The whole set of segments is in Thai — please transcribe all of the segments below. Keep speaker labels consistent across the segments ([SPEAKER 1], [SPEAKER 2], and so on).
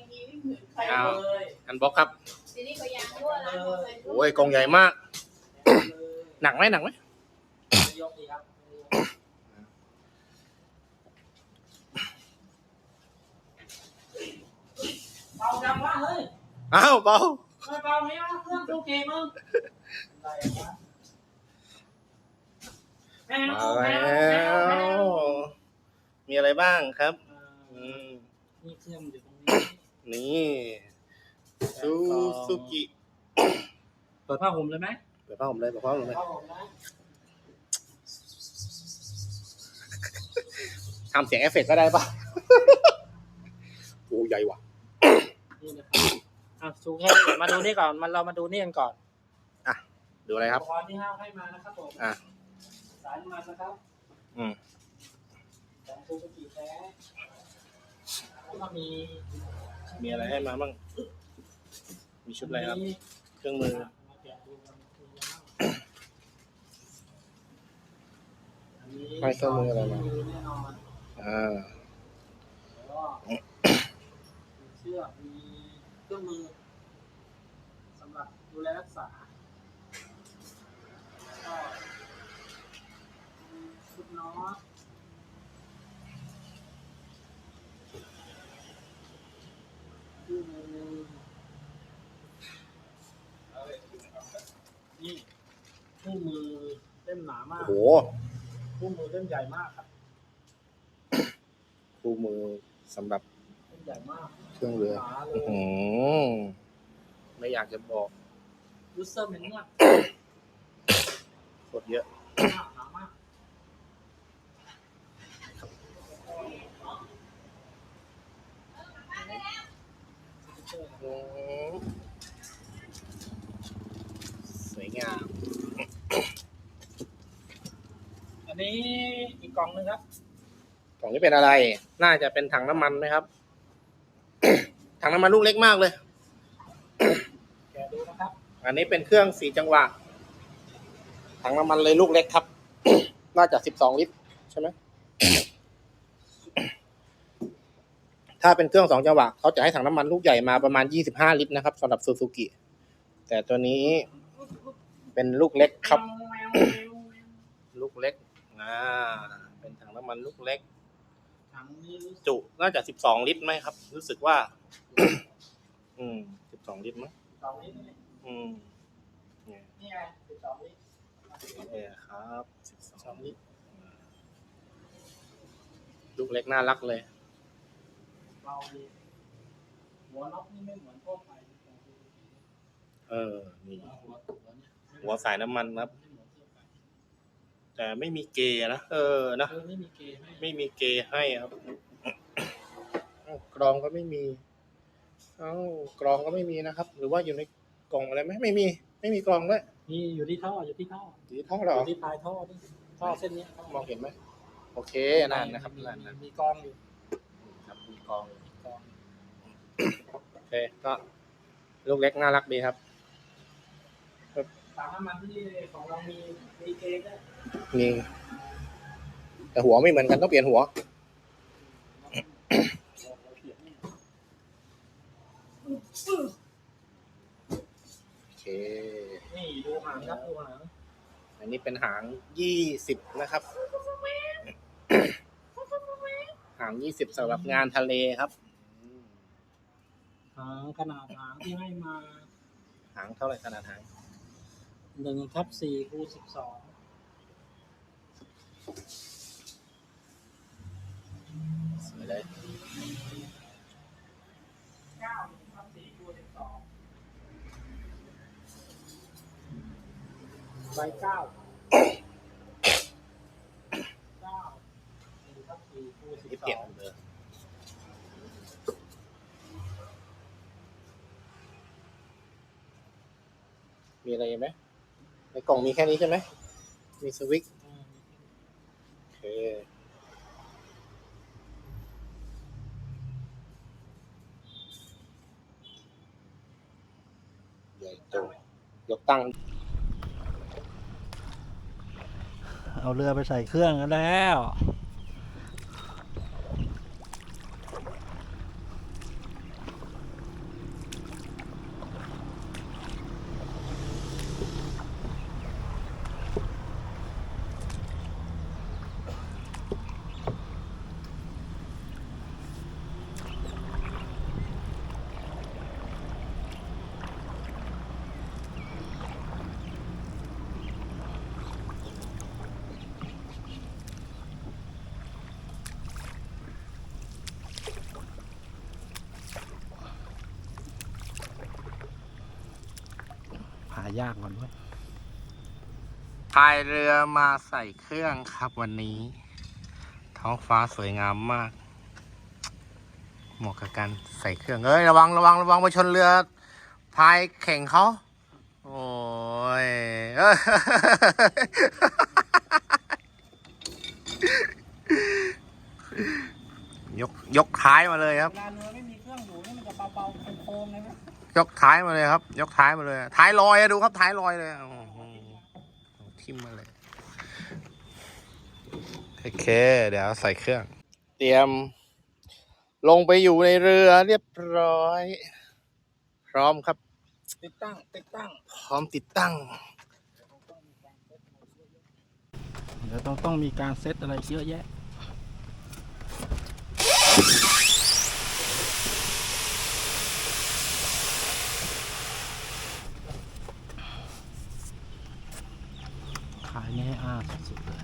[SPEAKER 1] งดีไม่เหมือนใคร
[SPEAKER 2] อ้าว
[SPEAKER 1] เลย
[SPEAKER 2] อันบล็อกครับ
[SPEAKER 1] ทีนี้ก็ยางรั่วแล้วมอเตอร์ไซค์รั่ว
[SPEAKER 2] โอ้ยกองใหญ่มาก หนักไหมหนักไหม
[SPEAKER 3] ยกดีครับเบาจังวะเฮ้ย
[SPEAKER 2] อ้าวเบา
[SPEAKER 3] ไม่เบาไหมวะเครื่องตู้เกมมึงแมว
[SPEAKER 2] มา
[SPEAKER 3] แม
[SPEAKER 2] แล้ว
[SPEAKER 3] แมว
[SPEAKER 2] มีอะไรบ้างครับอืม
[SPEAKER 3] นี่เครื่องอยู่ตรง นี้
[SPEAKER 2] นี่ซูซูกิ
[SPEAKER 3] เปิดผ้าห่มเลยไหม
[SPEAKER 2] เปิดผ้าผมเลยเปิดผ้าผมเลย
[SPEAKER 3] ผ้าห่มนะ
[SPEAKER 2] ทำเสียงเอฟเฟกต์ก็ได้ปะโอ้ใหญ่ว่ะ
[SPEAKER 3] นี่นะครับอะซูแค่เดี๋ยวมาดูนี่ก่อนมันเรามาดูนี่กันก่อน
[SPEAKER 2] ดูอะไรครับ
[SPEAKER 3] อุปกรณ์ที่ห้าวให้มานะครับผม
[SPEAKER 2] อะ
[SPEAKER 3] สายน้ำมันนะครับ
[SPEAKER 2] อืม
[SPEAKER 3] ของซูซูกิแท้แล้วก็มี
[SPEAKER 2] มีอะไรให้มาบ้าง มีชุดอะไรครับ เครื่องมือ
[SPEAKER 3] มาแกะดูกันมีอะไรบ้างอันนี้
[SPEAKER 2] ให้เครื่องมืออะไรมา
[SPEAKER 3] มีแน่นอน
[SPEAKER 2] อ่า
[SPEAKER 3] เชือกมีเครื่องมือสำหรับดูแลรักษาก็ชุดน็อตเครื่องมือนี่คู่มือเล่มหนามาก
[SPEAKER 2] โอ้โห
[SPEAKER 3] คู่มือเล่มใหญ่มากครับ
[SPEAKER 2] คู่มือสำหรับ
[SPEAKER 3] เล่มใหญ่มาก
[SPEAKER 2] เครื่องเรือ
[SPEAKER 3] หนาเล
[SPEAKER 2] อื้อยหือไม่อยากจะบอก
[SPEAKER 3] ยูเซอร์เมนวล
[SPEAKER 2] โคตรเยอะ
[SPEAKER 3] มากหนามาก
[SPEAKER 2] อืมสวยงาม
[SPEAKER 3] อั นนี้อีกกล่องหนึงครับ
[SPEAKER 2] กล่องนี้เป็นอะไร น่าจะเป็นถังน้ำมันไหมครับ ถังน้ำมันลูกเล็กมากเลย
[SPEAKER 3] แกะดูนะครับ
[SPEAKER 2] อันนี้เป็นเครื่องสี่จังหวะ ถังน้ำมันเลยลูกเล็กครับ น่าจะสิบสองลิตรใช่ไหม ถ้าเป็นเครื่องสองจังหวะเขาจะให้ถังน้ำมันลูกใหญ่มาประมาณยี่สิบห้าลิตรนะครับสำหรับซูซูกิ แต่ตัวนี้เป็นลูกเล็กครับลูกเล็ก อ่า เป็นถังน้ำมันลูกเล็ก
[SPEAKER 3] ถังนี้รู้สึก
[SPEAKER 2] จุน่าจะสิบสองลิตรไหมครับ รู้สึกว่า อืมสิบสองลิตรมั้ง
[SPEAKER 3] สองลิตรนี่
[SPEAKER 2] อืมเนี่ย
[SPEAKER 3] นี่ไงสิบสองลิตร
[SPEAKER 2] เนี่ยครับสิบส
[SPEAKER 3] ส
[SPEAKER 2] อ
[SPEAKER 3] องงลิตร
[SPEAKER 2] ลูกเล็กน่ารักเลย
[SPEAKER 3] เบาดีหัวน็อตนี่ไม่เหมือนทั่วไป
[SPEAKER 2] เออนี่
[SPEAKER 3] หัวหัวเนี่ย
[SPEAKER 2] หัวสายน้ำมันครับ
[SPEAKER 3] ไม่เหมือนทั่วไป
[SPEAKER 2] แต่ไม่มีเกยร์นะเออนะ
[SPEAKER 3] เออไม่มีเกย์ให้
[SPEAKER 2] ไม่มีเกยร์ให้ครับอ้าวกรองก็ไม่มีเอ้ากรองก็ไม่มีนะครับ หรือว่าอยู่ในกล่องอะไรไหมไม่มี ไม่มีกรองด้วย
[SPEAKER 3] นี่อยู่ที่ท่ออยู่ที่ท่อ
[SPEAKER 2] สีท่อเหร
[SPEAKER 3] อ
[SPEAKER 2] อ
[SPEAKER 3] ยู่ที่ปลายท่อนี่ท่อเส้นเนี้ย
[SPEAKER 2] มองเห็นไหมโอเคนั่นนะครับนั่นนะ
[SPEAKER 3] มีกองอยู่
[SPEAKER 2] ครับมีกรอง
[SPEAKER 3] มีกอง
[SPEAKER 2] โอเคก็ลูกเล็กน่ารักดีครับ
[SPEAKER 3] ถังน้ำมันที่ของเรามีมีเกย์ด้วย
[SPEAKER 2] มีแต่หัวไม่เหมือนกันต้องเปลี่ยนหัว โอเค
[SPEAKER 3] นี่ดูหางครับดูหาง
[SPEAKER 2] อันนี้เป็นหางยี่สิบนะครับ หางยี่สิบสำหรับงานทะเลครับอืม
[SPEAKER 3] หางขนาดหางที่ให้มา
[SPEAKER 2] หางเท่าไหร่ขนาดหาง
[SPEAKER 3] หนึ่งทับสี่คูณสิบสอง
[SPEAKER 2] สวยเลย
[SPEAKER 3] เก้าหนึ่งทับสี่คูณสิบสองใบเก้าเก้าหนึ่งทับสี่คูณสิบ
[SPEAKER 2] ที่
[SPEAKER 3] ส
[SPEAKER 2] เปลี่ยน
[SPEAKER 3] อง
[SPEAKER 2] เลยมีอะไรไหมในกล่องมีแค่นี้ใช่ไหมมีสวิตช์
[SPEAKER 3] อืม
[SPEAKER 2] โอเค ใหญ่โต ยกตั้ง
[SPEAKER 3] เอาเรือไปใส่เครื่องกันแล้ว ย่างก่อนด้วย
[SPEAKER 2] พายเรือมาใส่เครื่องครับวันนี้ ท้องฟ้าสวยงามมาก เหมาะกับการใส่เครื่องเอ้ยระวังระวังระวังไปชนเรือพายแข่งเขาโอ้ยเอ้ยยกยกท้ายมาเลยครับ
[SPEAKER 3] เวลาเรือไม่มีเครื่องอยู่นี่มันจะเบาๆโค้งๆเลยนะ
[SPEAKER 2] ยกท้ายมาเลยครับ ยกท้ายมาเลย ท้ายลอยอะดูครับ ท้ายลอยเลยโอ้โหทิ่มมาเลยโอเค เดี๋ยวใส่เครื่อง เตรียม ลงไปอยู่ในเรือเรียบร้อย พร้อมครับ
[SPEAKER 3] ติดตั้ง ติดตั้ง
[SPEAKER 2] พร้อมติดตั้ง
[SPEAKER 3] เดี๋ยวต้องต้องมีการเซตอะไรเยอะแยะายไม่ให้อ้าสุดๆเลย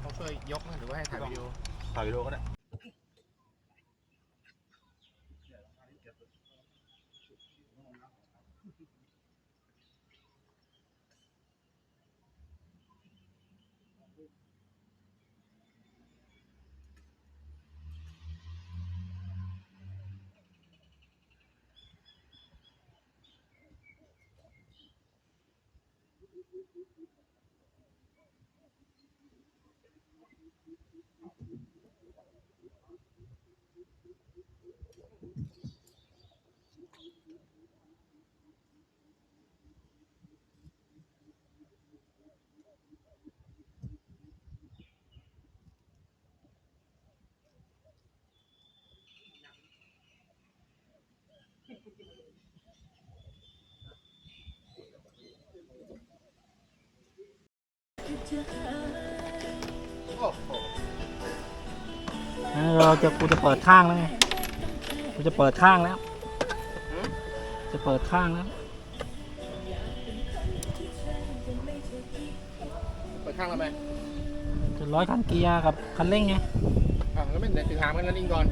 [SPEAKER 2] เขาเคยยกหรือว่าให้ถ่ายวิดีโอ
[SPEAKER 4] ถ่ายวิดีโอก็ได้
[SPEAKER 3] เราจะกูจะเปิดข้างแล้วไงกูจะเปิดข้างแล้ว จะเปิดข้างแล้ว
[SPEAKER 2] เปิดข้างเราไหม
[SPEAKER 3] จะร้อยคันเกียร์กับคันเร่งไง
[SPEAKER 2] อะแล้วไม่เดี๋ยวถึงหามกันนั่นอิงก่อน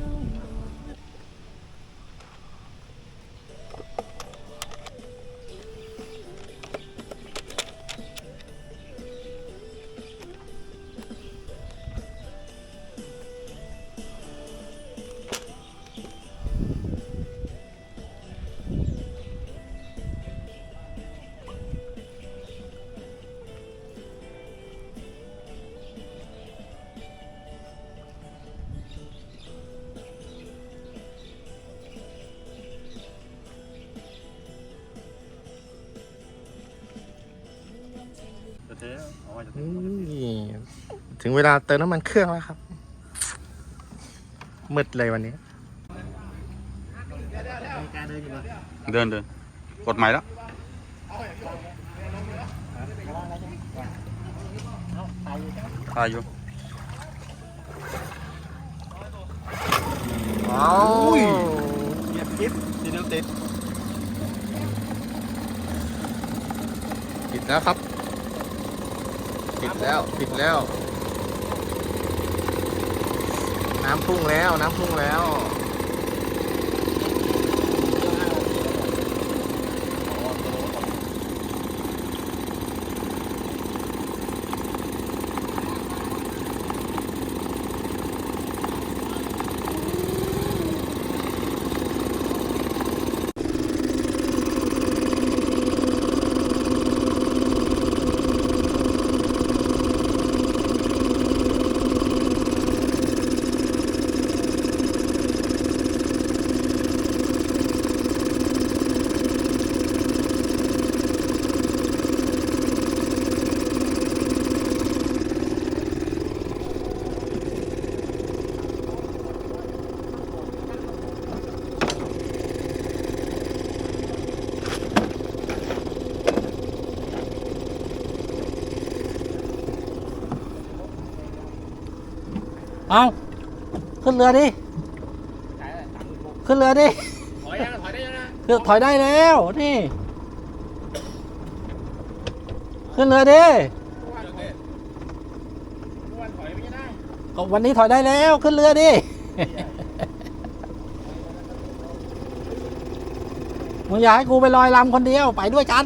[SPEAKER 4] เทเอาไว้จะเท
[SPEAKER 2] นี่ถึงเวลาเติมน้ำมันเครื่องแล้วครับมืดเลยวันนี้
[SPEAKER 4] เดินเดินกดใหม่แล้วถ่ายอยู่
[SPEAKER 2] เอา
[SPEAKER 4] เงียบกิ๊บทีเดียวติด
[SPEAKER 2] ปิดแล้วครับ ปิดแล้วปิดแล้ว น้ำพุ่งแล้วน้ำพุ่งแล้ว
[SPEAKER 3] เอาขึ้นเรือดิขึ้นเรือดิ
[SPEAKER 2] ถอยยังถอยได้ยังนะ
[SPEAKER 3] คือถอยได้แล้วนี่ ขึ้นเรือดิ
[SPEAKER 2] วันวันถอยไม่ได้
[SPEAKER 3] ก็วันนี้ถอยได้แล้วขึ้นเรือดิมมึงอยากให้กูไปลอยลำคนเดียวไปด้วยกัน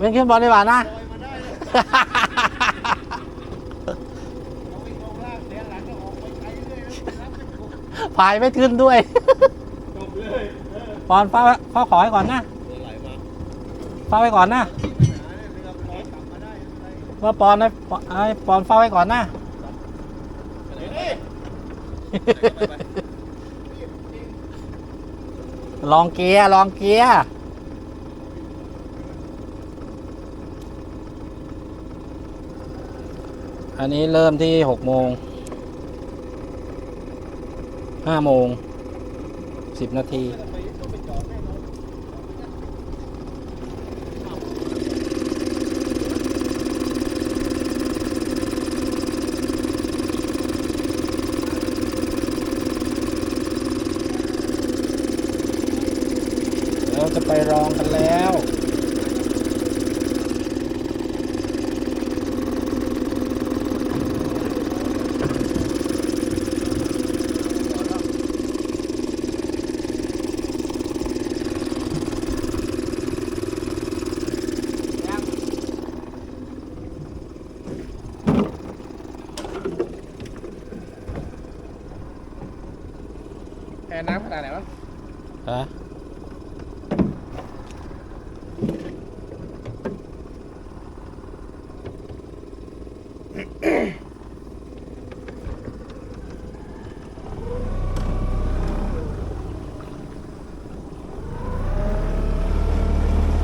[SPEAKER 3] ว้นขึ้นบอลดีกว่านะ พายไม่ขึ้นด้วยปอนเฝ้าเฝ้าขอให้ก่อนนะเฝ้าไว้ก่อนนะว่าปอนให้ปอนให้ปอนเฝ้าไว้ก่อนนะลองเกียร์ลองเกียร์ อันนี้เริ่มที่หกโมงห้าโมงสิบนาที เราจะไปรองกันแล้ว
[SPEAKER 2] แพ้น้ำขนาดไหนวะ
[SPEAKER 3] ฮะ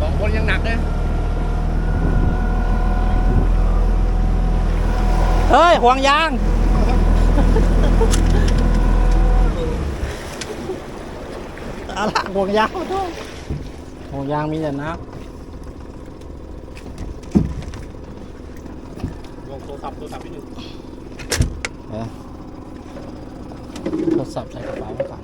[SPEAKER 2] สองคนยังหนัก เลย
[SPEAKER 3] เฮ้ยห่วงยางเอาละห่วงยางขอโทษห่วงยางมีแต่น้
[SPEAKER 2] ลงโทรศัพท์โทรศัพท์พี่หนึ่งำ
[SPEAKER 3] เออโทรศัพท์ใส่กระเป๋าไว้ก่อน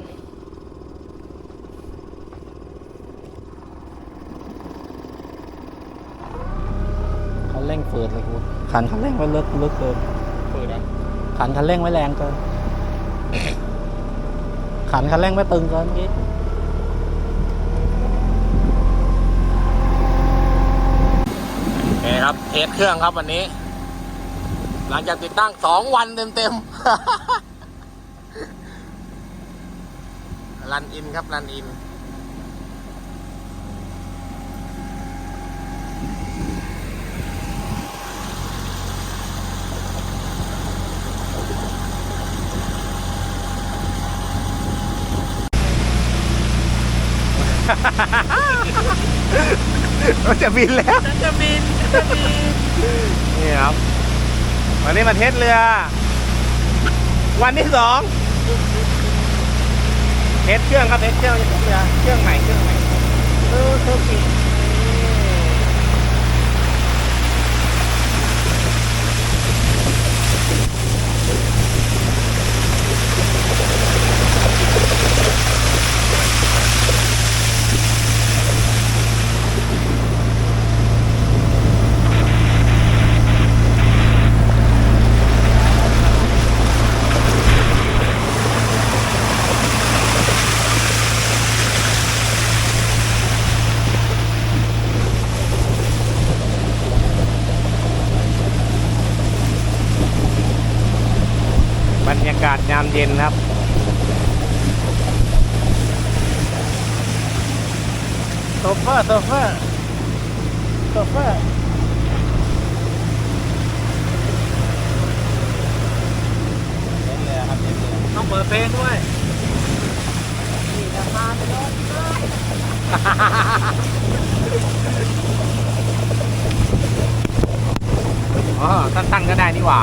[SPEAKER 3] คันเร่งเปิดเลยกูขันคันเร่งไว้เลิกเลิกเกิน
[SPEAKER 2] เปิดอะ
[SPEAKER 3] ขันคันเร่งไว้แรงเกินขันคันเร่งไว้ตึงเกินเมื่อกี้
[SPEAKER 2] โอ เคครับเทสเครื่องครับวันนี้ หลังจากติดตั้งสองวันเต็มๆ รันอินครับ รันอินเราจะบินแล้ว
[SPEAKER 3] จะบินจะบิน
[SPEAKER 2] นี่ครับวันนี้มาเทสเรือ วันที่สองเทสเครื่องครับเทสเครื่องเรือเครื่องใหม่เครื่องใหม่ซูซูกิบรรยากาศยามเย็นครับ
[SPEAKER 3] โซเฟอร์โซเฟอร์โซเฟอร์ต้องเปิดเพลงด้วย
[SPEAKER 2] อ๋อสั้นๆก็ได้นี่หว่า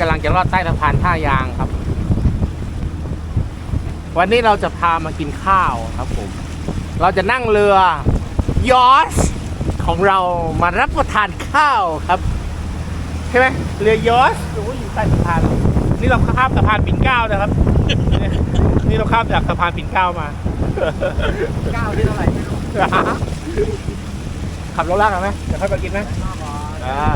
[SPEAKER 2] กำลังจะลอดใต้สะพานท่ายางครับ วันนี้เราจะพามากินข้าวครับผม เราจะนั่งเรือยอชของเรามารับประทานข้าวครับใช่ไหมเรือยอชโอ้ยอยู่ใต้สะพาน นี่เราข้ามสะพานปิ่นเกล้านะครับ นี่เราข้ามจากสะพานปิ่นเกล้ามา
[SPEAKER 3] เก้าที่เท่าไหร่ไม่รู้
[SPEAKER 2] ขับรถลากกันไหมเดี๋ยวค่อยไปกินไหม
[SPEAKER 3] มากกว่า
[SPEAKER 2] อ่า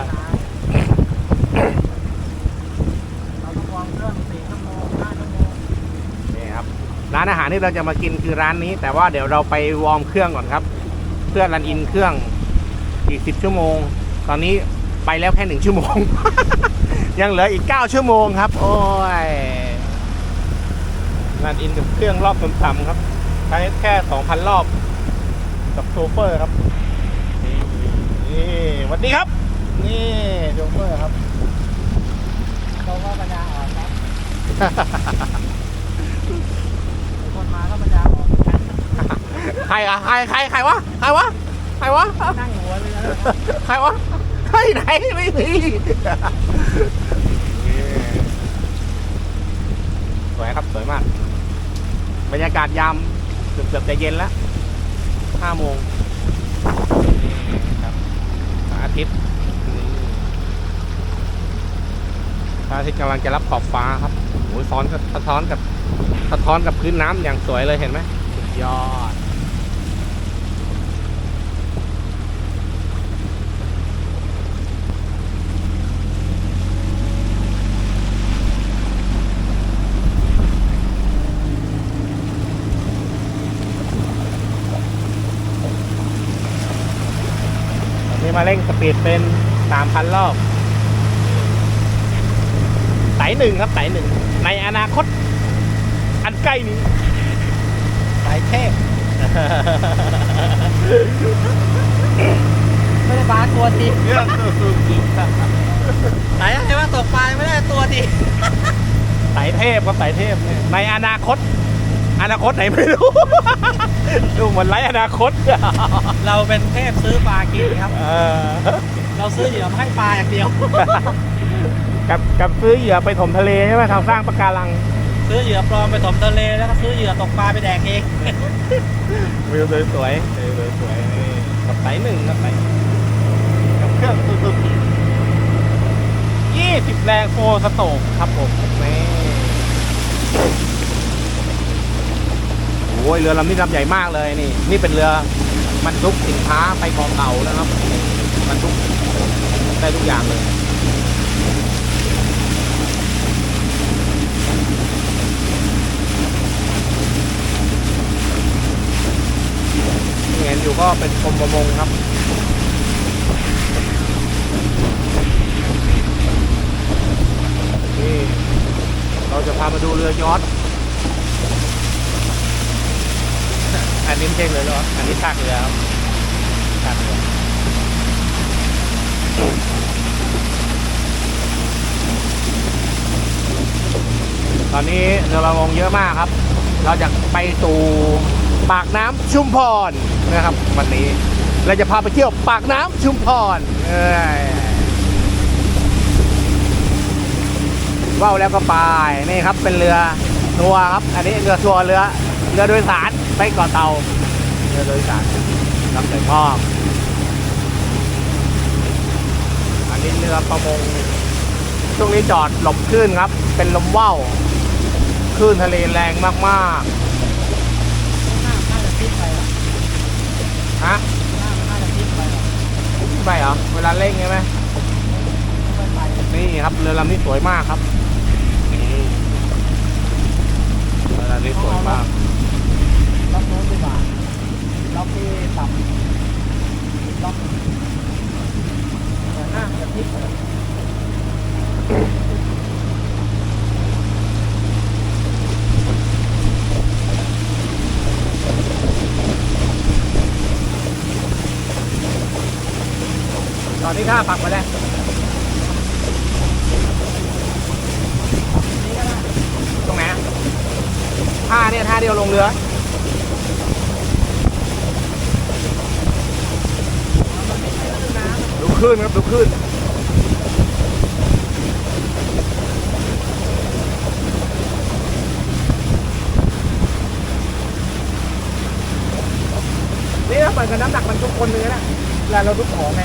[SPEAKER 3] เราต้องวางเครื่องสี่ชั่วโมงห้าชั่วโมง
[SPEAKER 2] นี่ค รับร้านอาหารที่เราจะมากินคือร้านนี้ แต่ว่าเดี๋ยวเราไปวอร์มเครื่องก่อนครับ เพื่อรันอินเครื่องอีกสิบชั่วโมง ตอนนี้ไปแล้วแค่หนึ่งชั่วโมง ยังเหลืออีกเก้าชั่วโมงครับ โอ้ยรันอินกับเครื่องรอบต่ำๆครับใช้แค่สองพันรอบกับโชเฟอร์ครับนี่นี่สวัสดีครับ นี่โชเฟอร์ครับ
[SPEAKER 3] เราก็ปัญญาอ่อนครับ คนมาก็ปัญญาอ่อน
[SPEAKER 2] ใครอะใครใครใครวะใครวะใครวะ
[SPEAKER 3] นั่งหัวเรือเลย
[SPEAKER 2] ใครวะใครไหนไม่มีสวยครับสวยมาก บรรยากาศยามเกือบเกือบจะเย็นแล้วห้าโมงนี่ครับพระอาทิตย์นี่พระอาทิตย์กำลังจะรับขอบฟ้าครับโอ้ยซ้อนกับสะท้อนกับ สะท้อนกับพื้นน้ำอย่างสวยเลยเห็นไหมสุดยอด นี่มาเร่งสปีดเป็นสามพันรอบ สายหนึ่งครับ สายหนึ่ง ในอนาคตอัน ใกล้นี้
[SPEAKER 3] สายเทพไม่ได้บาสตัวที
[SPEAKER 2] เรื่องซูซูกิ
[SPEAKER 3] สายอะไรว่าตกปลาไม่ได้ตัวที
[SPEAKER 2] สายเทพครับสายเทพเนี่ยในอนาคต อนาคตไหนไม่รู้ดูเหมือนไรอนาคต
[SPEAKER 3] เราเป็นเทพซื้อปลากินครับ
[SPEAKER 2] เออ
[SPEAKER 3] เราซื้อเหยื่อมาให้ปลาอย่างเดียว
[SPEAKER 2] กับกับซื้อเหยื่อไปถมทะเลใช่ไหมทำสร้างปะการัง
[SPEAKER 3] ซื้อเหยื่อปลอมไปถมทะเลแล้วก็ซื้อเหยื่อตกปลาไปแดกเอง
[SPEAKER 2] วิวสวยๆวิวสวยๆนี่กับสายหนึ่งกับสายกับเครื่องสุดๆยี่สิบแรงโฟร์สโตกครับผมนี่โอ้ยเรือลำนี้ลำใหญ่มากเลยนี่ นี่เป็นเรือบรรทุกสินค้าไปกองเก่านะครับบรรทุกได้ทุกอย่างเลย ที่ เห็นอยู่ก็เป็นกรมประมงครับนี่เราจะพามาดูเรือยอชต์อันนี้ไม่ใช่เรือหรออันนี้ซากเรือครับซากเรือตอนนี้เรือประมงเยอะมากครับ เราจะไปสู่ ปากน้ำชุมพรนะครับ วันนี้เราจะพาไปเที่ยวปากน้ำชุมพรเอ้ยว่าวแล้วก็ไปนี่ครับเป็นเรือทัวร์ครับ อันนี้เรือทัวร์เรือเรือโดยสารไปเกาะเตาเรือโดยสารลำใหญ่มากอันนี้เรือประมงช่วงนี้จอดหลบคลื่นครับ เป็นลมว่าวคลื่นทะเลแรงมาก
[SPEAKER 3] น่าน่าจะทิ้งไปแล้ว
[SPEAKER 2] ๆ ฮะ
[SPEAKER 3] น่านาทีไปแล้ว
[SPEAKER 2] ไปเหรอ เวลาเร่งใช่ไหมนี่ครับเรือลำนี้สวยมากครับนี่เรือลำนี้สวยมาก
[SPEAKER 3] ล็อกโน้นดีกว่าล็อกที่ต่ำล็อกแต่น่าจะทิ้งไปแล้ว
[SPEAKER 2] ตอนนี้ข้าปักไปแล้วตรงไหนท่าเนี่ยท่าเดียวลงเรือดูขึ้นครับดูขึ้นนี่เราเปิดกับน้ำหนักมันทุกคนเลยนะแล้วเราทุกของไง